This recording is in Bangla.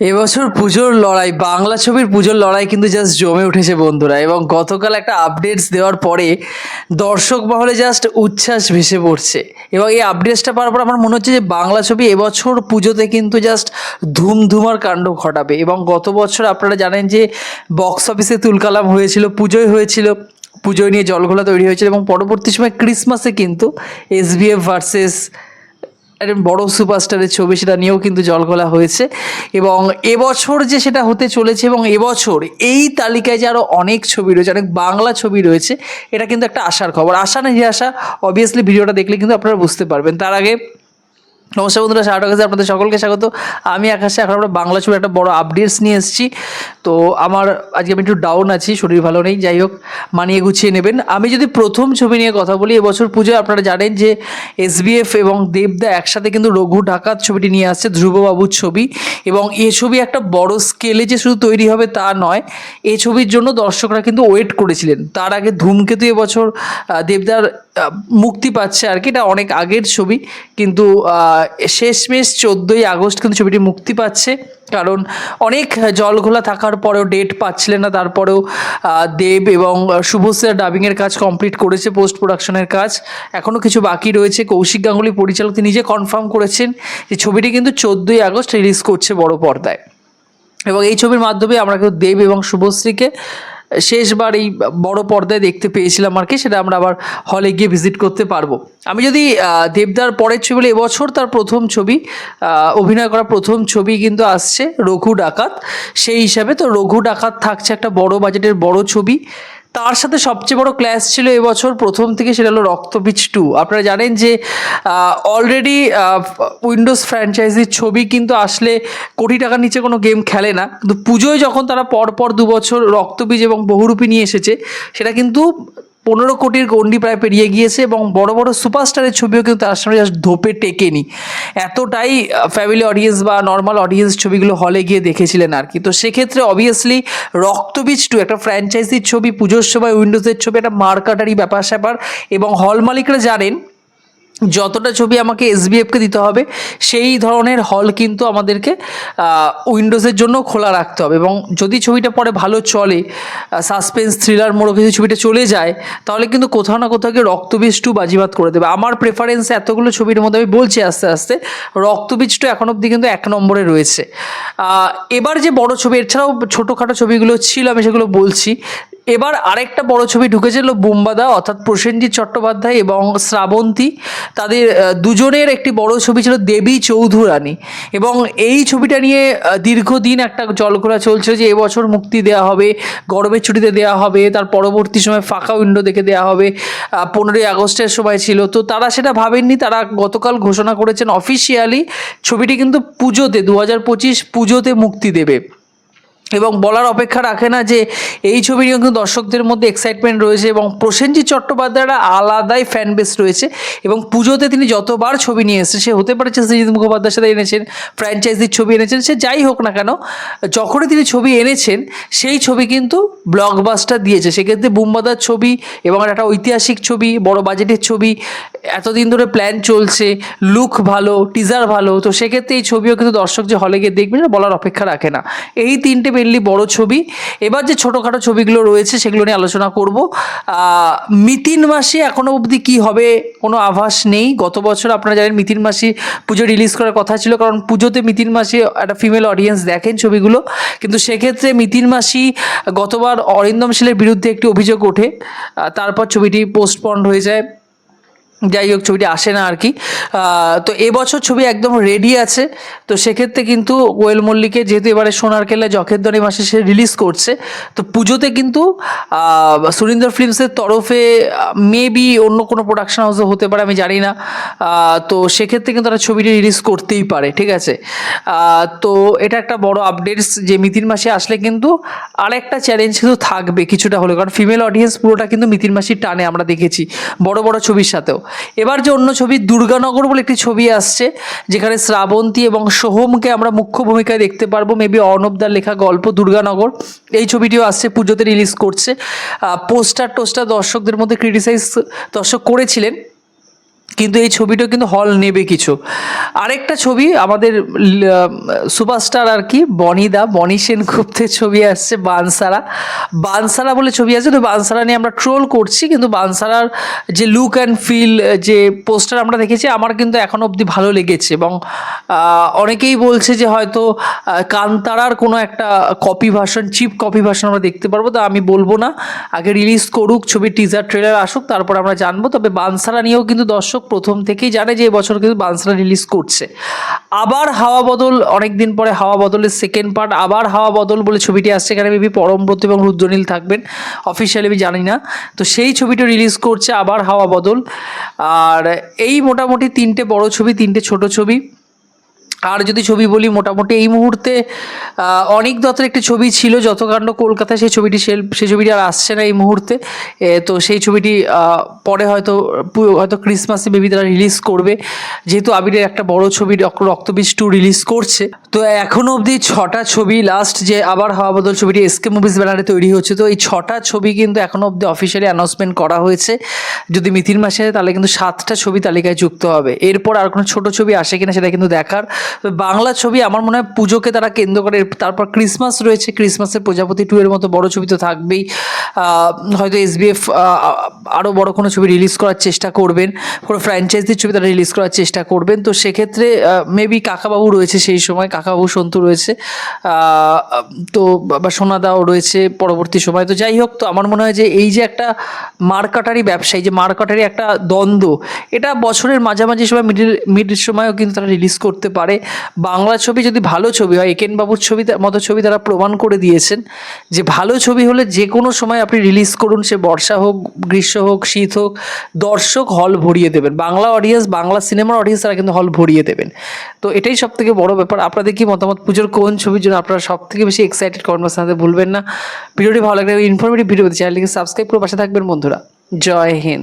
এবছর পুজোর লড়াই, বাংলা ছবির পুজোর লড়াই কিন্তু জাস্ট জমে উঠেছে বন্ধুরা এবং গতকাল একটা আপডেটস দেওয়ার পরে দর্শক মহলে জাস্ট উচ্ছ্বাস ভেসে পড়ছে এবং এই আপডেটসটা পাওয়ার পর আমার মনে হচ্ছে যে বাংলা ছবি এবছর পুজোতে কিন্তু জাস্ট ধুমধুমার কাণ্ড ঘটাবে এবং গত বছর আপনারা জানেন যে বক্স অফিসে তুলকালাম হয়েছিল পুজোয় হয়েছিল, পুজোয় নিয়ে জলঘোলা তৈরি হয়েছিল এবং পরবর্তী সময় ক্রিসমাসে কিন্তু এসবিএফ ভার্সেস একজন বড় সুপারস্টারের ছবি, সেটা নিয়েও কিন্তু জলগলা হয়েছে। এবং এবছর যে সেটা হতে চলেছে এবং এবছর এই তালিকায় যে আরও অনেক ছবি রয়েছে, অনেক বাংলা ছবি রয়েছে, এটা কিন্তু একটা আশার খবর। আশা না আশা অবভিয়াসলি ভিডিওটা দেখলে কিন্তু আপনারা বুঝতে পারবেন। তার আগে নমস্কার বন্ধুরা সাহাটা কাছে আপনাদের সকলকে স্বাগত। আমি আকাশে, এখন আমরা বাংলা ছবির একটা বড় আপডেটস নিয়ে এসেছি। তো আমার আজকে আমি একটু ডাউন আছি, শরীর ভালো নেই, যাই হোক, মানিয়ে গুছিয়ে নেবেন। আমি যদি প্রথম ছবি নিয়ে কথা বলি, এবছর পুজোয় আপনারা জানেন যে এসবিএফ এবং দেবদা একসাথে কিন্তু রঘু ডাকাত ছবিটি নিয়ে আসছে ধ্রুববাবুর ছবি। এবং এ ছবি একটা বড় স্কেলে যে শুধু তৈরি হবে তা নয়, এ ছবির জন্য দর্শকরা কিন্তু ওয়েট করেছিলেন। তার আগে ধূমকেতু এবছর দেবদার মুক্তি পাচ্ছে আর কি। এটা অনেক আগের ছবি, কিন্তু শেষমেশ চোদ্দোই আগস্ট কিন্তু ছবিটি মুক্তি পাচ্ছে। কারণ অনেক জলঘোলা থাকার পরেও ডেট পাচ্ছিলেন না, তারপরেও দেব এবং শুভশ্রেয়া ডাবিংয়ের কাজ কমপ্লিট করেছে পোস্ট প্রোডাকশনের কাজ। এখনও কিছু বাকি রয়েছে। কৌশিক গাঙ্গুলি পরিচালক তিনি নিজে কনফার্ম করেছেন যে ছবিটি কিন্তু চোদ্দোই আগস্ট রিলিজ করছে বড় পর্দায়। এবং এই ছবির মাধ্যমে আমরা কিন্তু দেব এবং শুভশ্রীকে শেষবার এই বড় পর্দায় দেখতে পেয়েছিলাম আর কি, সেটা আমরা আবার হলে গিয়ে ভিজিট করতে পারব। আমি যদি দেবদার পরের ছবি বলি, এবছর তার প্রথম ছবি অভিনয় করা প্রথম ছবি কিন্তু আসছে রঘু ডাকাত। সেই হিসাবে তো রঘু ডাকাত থাকছে একটা বড় বাজেটের বড় ছবি। তার সাথে সবচেয়ে বড় ক্ল্যাশ ছিল এবছর প্রথম থেকে সেটা হলো রক্তবীজ টু আপনারা জানেন যে অলরেডি উইন্ডোজ ফ্র্যাঞ্চাইজির ছবি কিন্তু আসলে কোটি টাকার নিচে কোনো গেম খেলে না। কিন্তু পুজোয় যখন তারা পরপর দু বছর রক্তবীজ এবং বহুরূপী নিয়ে এসেছে, সেটা কিন্তু পনেরো কোটির গন্ডি প্রায় পেরিয়ে গিয়েছে এবং বড় বড় সুপারস্টারের ছবিও কিন্তু তার সামনে জাস্ট ধোপে টেকেনি। এতটাই ফ্যামিলি অডিয়েন্স বা নর্মাল অডিয়েন্স ছবিগুলো হলে গিয়ে দেখেছিলেন আর কি। তো সেক্ষেত্রে অবভিয়াসলি রক্তবীজ টু একটা ফ্র্যাঞ্চাইজির ছবি, পুজোর সময় উইন্ডোজের ছবি, একটা মার্কাটারি ব্যাপার স্যাপার এবং হল মালিকরা জানেন যতটা ছবি আমাকে এসবিএফকে দিতে হবে, সেই ধরনের হল কিন্তু আমাদেরকে উইন্ডোজের জন্য খোলা রাখতে হবে। এবং যদি ছবিটা পরে ভালো চলে সাসপেন্স থ্রিলার মোড়ো কিছু ছবিটা চলে যায়, তাহলে কিন্তু কোথাও না কোথাও গিয়ে রক্তবীজ টু বাজিবাদ করে দেবে। আমার প্রেফারেন্স এতগুলো ছবির মধ্যে আমি বলছি আস্তে আস্তে, রক্তবীজ টু এখন অবধি কিন্তু এক নম্বরে রয়েছে। এবার যে বড় ছবি, এছাড়াও ছোটোখাটো ছবিগুলো ছিল, আমি সেগুলো বলছি। এবার আরেকটা বড় ছবি ঢুকেছিল বোম্বাদা, অর্থাৎ প্রসেনজিৎ চট্টোপাধ্যায় এবং শ্রাবন্তী। তাদের দুজনের একটি বড় ছবি ছিল দেবী চৌধুরানী। এবং এই ছবিটা নিয়ে দীর্ঘদিন একটা জলঘোলা চলছে যে এবছর মুক্তি দেওয়া হবে, গরমের ছুটিতে দেওয়া হবে, তার পরবর্তী সময় ফাঁকা উইন্ডো দেখে দেওয়া হবে পনেরোই আগস্টের সময় ছিল। তো তারা সেটা ভাবেননি, তারা গতকাল ঘোষণা করেছেন অফিসিয়ালি ছবিটি কিন্তু পুজোতে, দু হাজার পঁচিশ পুজোতে মুক্তি দেবে। এবং বলার অপেক্ষা রাখে না যে এই ছবি নিয়েও কিন্তু দর্শকদের মধ্যে এক্সাইটমেন্ট রয়েছে এবং প্রসেনজিৎ চট্টোপাধ্যায়ের আলাদাই ফ্যান বেস রয়েছে এবং পুজোতে তিনি যতবার ছবি নিয়ে এসেছে সে হতে পারে সৃজিৎ মুখোপাধ্যায়ের সাথে এনেছেন ফ্র্যাঞ্চাইজির ছবি এনেছেন, সে যাই হোক না কেন, যখনই তিনি ছবি এনেছেন, সেই ছবি কিন্তু ব্লকবাস্টার দিয়েছে। সেক্ষেত্রে বুম্বাদার ছবি এবং একটা ঐতিহাসিক ছবি, বড় বাজেটের ছবি, এতদিন ধরে প্ল্যান চলছে লুক ভালো টিজার ভালো, তো সেক্ষেত্রে এই ছবিও কিন্তু দর্শক যে হলে গিয়ে দেখবেন, বলার অপেক্ষা রাখে না। এই তিনটে মেনলি বড় ছবি। এবার যে ছোটোখাটো ছবিগুলো রয়েছে সেগুলো নিয়ে আলোচনা করব। মিতিন মাসে এখনও অবধি কী হবে কোনো আভাস নেই। গত বছর আপনারা জানেন মিতিন মাসি পুজো রিলিজ করার কথা ছিল, কারণ পুজোতে মিতিন মাসি একটা ফিমেল অডিয়েন্স দেখেন ছবিগুলো। কিন্তু সেক্ষেত্রে মিতিন মাসি গতবার অরিন্দম শীলের বিরুদ্ধে একটি অভিযোগ ওঠে। তারপর ছবিটি পোস্টপন্ড হয়ে যায়। যাই হোক, ছবিটি আসে না আর কি তো এবছর ছবি একদম রেডি আছে। তো সেক্ষেত্রে কিন্তু কোয়েল মল্লিকে যেহেতু এবারে সোনার কেল্লা জখেরদনি মাসে সে রিলিজ করছে, তো পুজোতে কিন্তু সুরিন্দর ফিল্মসের তরফে মেবি অন্য কোনো প্রোডাকশন হাউসও হতে পারে, আমি জানি না। তো সেক্ষেত্রে কিন্তু তারা ছবিটি রিলিজ করতেই পারে, ঠিক আছে? তো এটা একটা বড় আপডেটস যে মিতিন মাসে আসলে কিন্তু আরেকটা চ্যালেঞ্জ কিন্তু থাকবে কিছুটা হলেও, কারণ ফিমেল অডিয়েন্স পুরোটা কিন্তু মিতিন মাসির টানে আমরা দেখেছি, বড় বড় ছবির সাথেও। এবার যে অন্য ছবি দুর্গানগর বলে একটি ছবি আসছে, যেখানে শ্রাবন্তী এবং সোহমকে আমরা মুখ্য ভূমিকায় দেখতে পারব মেবি অর্ণবদার লেখা গল্প দুর্গানগর। এই ছবিটিও আসছে, পুজোতে রিলিজ করছে। পোস্টার টোস্টার দর্শকদের মধ্যে ক্রিটিসাইজ দর্শক করেছিলেন। কিন্তু এই ছবিটা কিন্তু হল নেবে কিছু। আরেকটা ছবি আমাদের সুপারস্টার আর কি বনিদা বনি সেনগুপ্তের ছবি আসছে বানসারা। বানসারা বলে ছবি আছে, তো বানসারা নিয়ে আমরা ট্রোল করছি, কিন্তু বানসারার যে লুক অ্যান্ড ফিল যে পোস্টার আমরা দেখেছি, আমার কিন্তু এখনও অবধি ভালো লেগেছে এবং অনেকেই বলছে যে হয়তো কান্তারার কোনো একটা copy version cheap copy version আমরা দেখতে পারব, তো আমি বলব না। আগে রিলিজ করুক, ছবির টিজার ট্রেলার আসুক, তারপর আমরা জানব। তবে বানসারা নিয়েও কিন্তু দর্শক প্রথম থেকেই জানে যে এবছর কিন্তু বান্সরা রিলিজ করছে। আবার হাওয়া বদল অনেক দিন পরে হাওয়া বদলের সেকেন্ড পার্ট আবার হাওয়া বদল বলে ছবিটি আসছে, এখানে মেবি পরমব্রত এবং রুদ্রনীল থাকবেন। অফিসিয়ালি আমি জানি না। তো সেই ছবিটি রিলিজ করছে আবার হাওয়া বদল। আর এই মোটামুটি তিনটে বড় ছবি, তিনটে ছোট ছবি। আর যদি ছবি বলি, মোটামুটি এই মুহূর্তে অনেক দত্তের একটি ছবি ছিল যতকাণ্ড কলকাতায়, সেই ছবিটি সেই ছবিটি আর আসছে না এই মুহূর্তে। তো সেই ছবিটি পরে হয়তো হয়তো ক্রিসমাসে বেবি তারা রিলিজ করবে। যেহেতু আবিরের একটা বড় ছবি রক্ত- রক্তবীজ টু রিলিজ করছে। তো এখনও অবধি ছটা ছবি লাস্ট যে আবার হাওয়া বদল ছবিটি এসকে মুভিজ ব্যানারে তৈরি হচ্ছে। তো এই ছটা ছবি কিন্তু এখনও অবধি অফিসিয়ালি অ্যানাউন্সমেন্ট করা হয়েছে। যদি মিথির মাসে তাহলে কিন্তু সাতটা ছবি তালিকায় যুক্ত হবে। এরপর আর কোনো ছোট ছবি আসে কিনা সেটা কিন্তু দেখার বাংলা ছবি আমার মনে হয় পুজোকে তারা কেন্দ্র করে। তারপর ক্রিসমাস রয়েছে, ক্রিসমাসের প্রজাপতি টু এর মতো বড় ছবি তো থাকবেই। হয়তো এসবিএফ আরও বড় কোনো ছবি রিলিজ করার চেষ্টা করবেন। কোনো ফ্র্যাঞ্চাইজির ছবি তারা রিলিজ করার চেষ্টা করবেন। তো সেক্ষেত্রে মেবি কাকাবাবু রয়েছে সেই সময়, কাকাবাবু, সন্তু রয়েছে। তো বা সোনাদাও রয়েছে পরবর্তী সময়। তো যাই হোক, তো আমার মনে হয় যে এই যে একটা মার্কাটারি ব্যবসায়ী, যে মার্কাটারি একটা দ্বন্দ্ব, এটা বছরের মাঝামাঝি সময় মিডিল মিডিল সময়ও কিন্তু তারা রিলিজ করতে পারে। বাংলা ছবি যদি ভালো ছবি হয় একেন বাবুর ছবি মতো ছবি তারা প্রমাণ করে দিয়েছেন যে ভালো ছবি হলে যে কোনো সময় আপনি রিলিজ করুন, সে বর্ষা হোক, গ্রীষ্ম হোক, শীত হোক, দর্শক হল ভরিয়ে দেবেন। বাংলা অডিয়েন্স বাংলা সিনেমার অডিয়েন্স তারা কিন্তু হল ভরিয়ে দেবেন। তো এটাই সব থেকে বড় ব্যাপার। আপনাদের কি মতামত? পুজোর কোন ছবির জন্য আপনারা সব থেকে বেশি এক্সাইটেড কমেন্ট জানাতে ভুলবেন না। ভিডিওটি ভালো লাগলে ইনফরমেটিভ ভিডিও চাইলে সাবস্ক্রাইব করে পাশে থাকবেন বন্ধুরা। জয় হিন্দ।